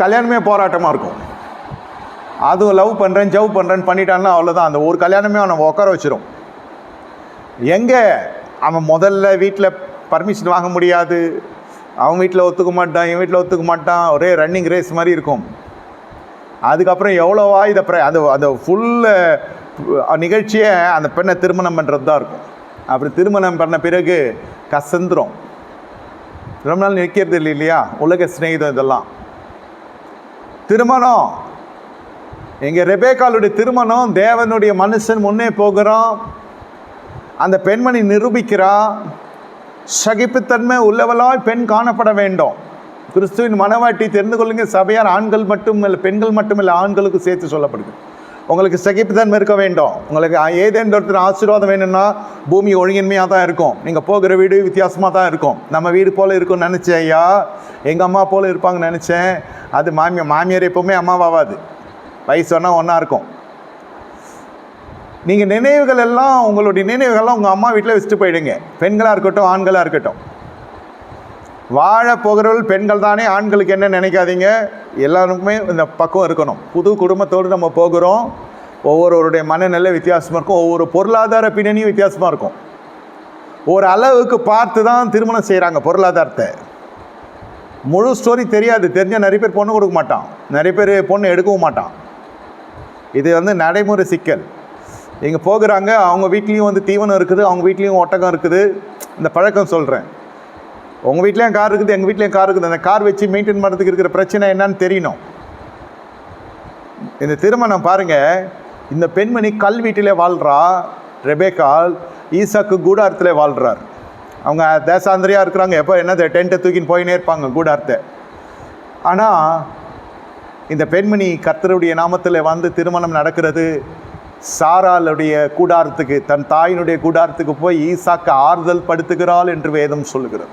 கல்யாணமே போராட்டமாக இருக்கும். அதுவும் லவ் பண்ணுறேன் ஜவ் பண்ணுறேன்னு பண்ணிட்டான்னா அவ்வளோதான் அந்த ஒரு கல்யாணமே அவனை உட்கார வச்சிரும். எங்கே? அவன் முதல்ல வீட்டில் பர்மிஷன் வாங்க முடியாது. அவன் வீட்டில் ஒத்துக்க மாட்டான் என் வீட்டில் ஒத்துக்க மாட்டான். ஒரே ரன்னிங் ரேஸ் மாதிரி இருக்கும். அதுக்கப்புறம் எவ்வளோவா இதை ப்ர அந்த அந்த ஃபுல்லு நிகழ்ச்சியை அந்த பெண்ணை திருமணம் பண்ணுறது தான் இருக்கும். அப்படி திருமணம் பண்ண பிறகு கசந்துரும். ரொம்ப நாள் நிற்கிறது இல்லை இல்லையா? உலக சிநேகிதம் இதெல்லாம். திருமணம். எங்கள் ரெபேக்காலுடைய திருமணம் தேவனுடைய மனுஷன் முன்னே போகிறான். அந்த பெண்மணி நிரூபிக்கிறா சகிப்புத்தன்மை உள்ளவளாய் பெண் காணப்பட வேண்டும். கிறிஸ்துவின் மனவாட்டி தெரிந்து கொள்ளுங்க சபையார் ஆண்கள் மட்டும் இல்லை பெண்கள் மட்டும் இல்லை ஆண்களுக்கு சேர்த்து சொல்லப்படுது. உங்களுக்கு சகிப்புத்தன்மை இருக்க வேண்டும். உங்களுக்கு ஏதேன் ஒருத்தர் ஆசீர்வாதம் வேணும்னா பூமி ஒழுங்கின்மையாக தான் இருக்கும். நீங்கள் போகிற வீடு வித்தியாசமாக தான் இருக்கும். நம்ம வீடு போல் இருக்கும்னு நினச்சேன் ஐயா. எங்கள் அம்மா போல் இருப்பாங்கன்னு நினச்சேன். அது மாமியார் மாமியார் எப்போவுமே அம்மாவாகாது வயசு சொன்னால் ஒன்றா இருக்கும். நீங்கள் நினைவுகள் எல்லாம் உங்களுடைய நினைவுகள்லாம் உங்கள் அம்மா வீட்டில் வச்சுட்டு போயிடுங்க. பெண்களாக இருக்கட்டும் ஆண்களாக இருக்கட்டும். வாழ போகிறவர்கள் பெண்கள் தானே ஆண்களுக்கு என்ன நினைக்காதீங்க. எல்லாருக்குமே இந்த பக்கம் இருக்கணும். புது குடும்பத்தோடு நம்ம போகிறோம். ஒவ்வொருவருடைய மனநிலை வித்தியாசமாக இருக்கும். ஒவ்வொரு பொருளாதார பின்னணியும் வித்தியாசமாக இருக்கும். ஒரு அளவுக்கு பார்த்து தான் திருமணம் செய்கிறாங்க பொருளாதாரத்தை. முழு ஸ்டோரி தெரியாது. தெரிஞ்சால் நிறைய பேர் பொண்ணு கொடுக்க மாட்டான். நிறைய பேர் பொண்ணு எடுக்கவும் மாட்டான். இது வந்து நடைமுறை சிக்கல். இங்கே போகிறாங்க. அவங்க வீட்லேயும் வந்து தீவனம் இருக்குது. அவங்க வீட்லேயும் ஒட்டகம் இருக்குது. இந்த பழக்கம் சொல்கிறேன் உங்கள் வீட்லேயும் கார் இருக்குது. எங்கள் வீட்லேயும் கார் இருக்குது. அந்த கார் வச்சு மெயின்டைன் பண்ணுறதுக்கு இருக்கிற பிரச்சனை என்னன்னு தெரியணும். இந்த திருமணம் பாருங்கள் இந்த பெண்மணி கல் வீட்டிலே வாழ்கிறா ரெபேக்கால் ஈசாக்கு கூடாரத்தில் வாழ்கிறார் அவங்க தேசாந்திரியாக இருக்கிறாங்க. எப்போ என்னது டென்ட்டை தூக்கின்னு போயினே இருப்பாங்க கூடாரத்தை. ஆனால் இந்த பெண்மணி கர்த்தருடைய நாமத்தில் வந்து திருமணம் நடக்கிறது சாராளுடைய கூடாரத்துக்கு தன் தாயினுடைய கூடாரத்துக்கு போய் ஈசாக்கு ஆறுதல் படுத்துகிறாள் என்று வேதம் சொல்லுகிறது.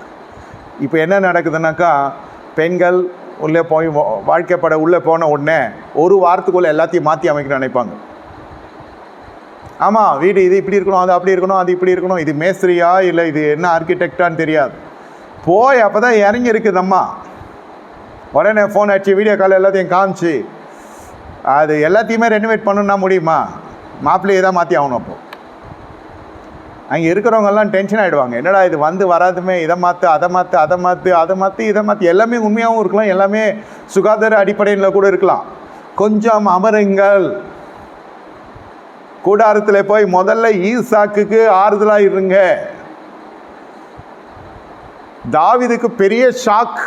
இப்போ என்ன நடக்குதுன்னாக்கா பெண்கள் உள்ளே போய் வா- வாழ்க்கைப்பட உள்ளே போன உடனே ஒரு வாரத்துக்குள்ளே எல்லாத்தையும் மாற்றி அமைக்க நினைப்பாங்க. ஆமாம் வீடு இது இப்படி இருக்கணும் அது அப்படி இருக்கணும் அது இப்படி இருக்கணும். இது மேஸ்திரியா இல்லை இது என்ன ஆர்கிடெக்டான்னு தெரியாது. போய் அப்போ தான் இறங்கி இருக்குது அம்மா. உடனே ஃபோன் அடிச்சு வீடியோ கால் எல்லாத்தையும் காமிச்சு அது எல்லாத்தையுமே ரெனோவேட் பண்ணணும்னா முடியுமா? மாப்பிள்ளையை தான் மாற்றி ஆகணும் அப்போது அங்கே இருக்கிறவங்கெல்லாம் டென்ஷன் ஆகிடுவாங்க என்னடா இது வந்து வராதுமே இதை மாற்று அதை மாற்று அதை மாற்று அதை மாற்றி இதை மாற்றி எல்லாமே உண்மையாகவும் இருக்கலாம் எல்லாமே சுகாதார அடிப்படையில் கூட இருக்கலாம். கொஞ்சம் அமருங்கள். கூடாரத்தில் போய் முதல்ல ஈசாக்குக்கு ஆறுதலாக இருங்க தாவீதுக்கு பெரிய ஷாக்